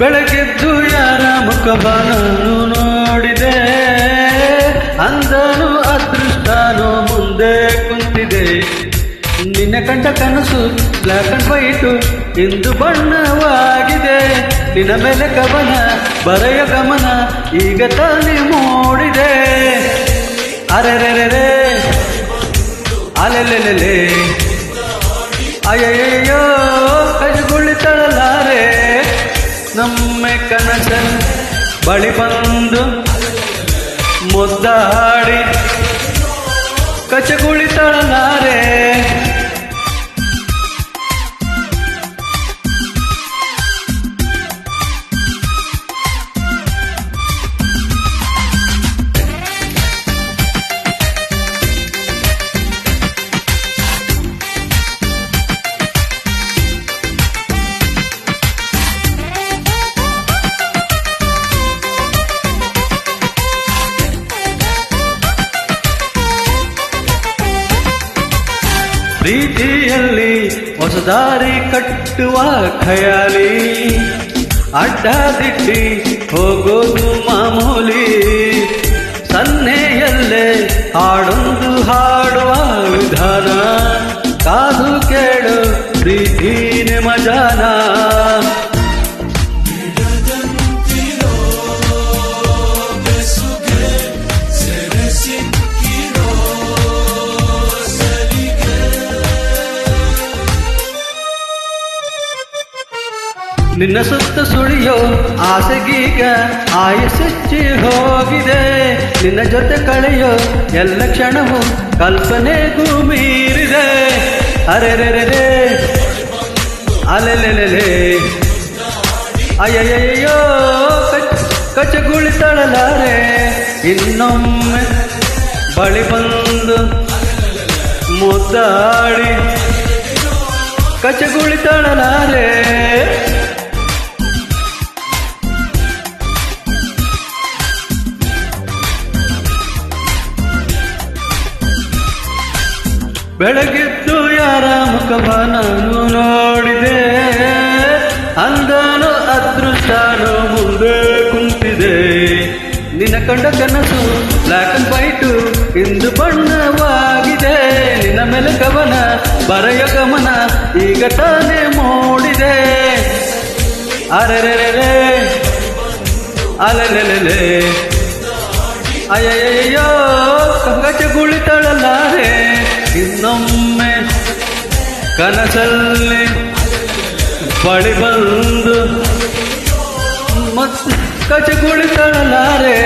ಬೆಳಗೆದ್ದು ಯಾರ ಮುಖವ ನಾನು ನೋಡಿದೆ? ಅಂದನು ಅದೃಷ್ಟನು ಮುಂದೆ ಕುಂತಿದೆ. ನಿನ್ನ ಕಂಡ ಕನಸು, ಬ್ಲಾಕ್ ಅಂಡ್ ವೈಟು ಇಂದು ಬಣ್ಣವಾಗಿದೆ. ನಿನ್ನ ಮೇಲೆ ಕವನ, ಬರೆಯ ಗಮನ ಈಗ ತಾನೇ ಮೂಡಿದೆ. ಅರೆರೆರೆರೆ, ಅಲೆಲೆಲೆಲೆ. ಅಯ್ಯಯ್ಯೋ ನಮ್ಮೆ ಕನಸನ್ ಬಳಿ ಬಂದು ಮುದ್ದಾಡಿ ಕಚಗುಳಿತಳಲಾರೆ ಪ್ರೀತಿಯಲ್ಲಿ ಹೊಸದಾರಿ ಕಟ್ಟುವ ಖಯಾಲಿ. ಅಡ್ಡದಿಟ್ಟಿ ಹೋಗೋದು ಮಾಮೂಲಿ. ಸನ್ನೆಯಲ್ಲೇ ಹಾಡೊಂದು ಹಾಡುವ ವಿಧಾನ. ಕಾದು ಕೇಳು ಪ್ರೀತಿನೇ ಮಜಾನ ನಿನ್ನ ಸುತ್ತ ಸುಳಿಯೋ ಆಸೆಗೀಗ ಆಯಸ್ಸೆಚ್ಚಿ ಹೋಗಿದೆ. ನಿನ್ನ ಜೊತೆ ಕಳೆಯೋ ಎಲ್ಲ ಕ್ಷಣವು ಕಲ್ಪನೆಗೂ ಮೀರಿದೆ ಅರೆರೆರೆರೆ ಅಲೆಲೆಲೆಲೆ. ಅಯ್ಯಯ್ಯೋ ಕಚಗುಳಿತಳಲಾರೆ ಇನ್ನೊಮ್ಮೆ ಬಳಿ ಬಂದು ಮುದ್ದಾಡಿ ಕಚಗುಳಿತಳಲಾರೆ ಬೆಳಗಿದ್ದು ಯಾರ ಮುಖವ ನಾನು ನೋಡಿದೆ. ಅಂದನು ಅದೃಷ್ಟನು ಮುಂದೆ ಕುಂತಿದೆ. ನಿನ್ನ ಕಂಡ ಕನಸು ಬ್ಲ್ಯಾಕ್ ಅಂಡ್ ವೈಟು ಇಂದು ಬಣ್ಣವಾಗಿದೆ. ನಿನ್ನ ಮೇಲೆ ಕವನ ಬರೆಯ ಗಮನ ಈಗ ತಾನೇ ಮೂಡಿದೆ. ಅರೆರೆರೆ ಅಲೆಲೆಲೆಲೆ. ಅಯ್ಯಯ್ಯೋ ಕಂಗಚ ಗುಳಿತಳಲಾರೆ ಇನ್ನೊಮ್ಮೆ ಕನಸಲ್ಲಿ ಬಳಿ ಬಂದು ಮತ್ತು ಕಚಗುಳಿತಳಲಾರೆ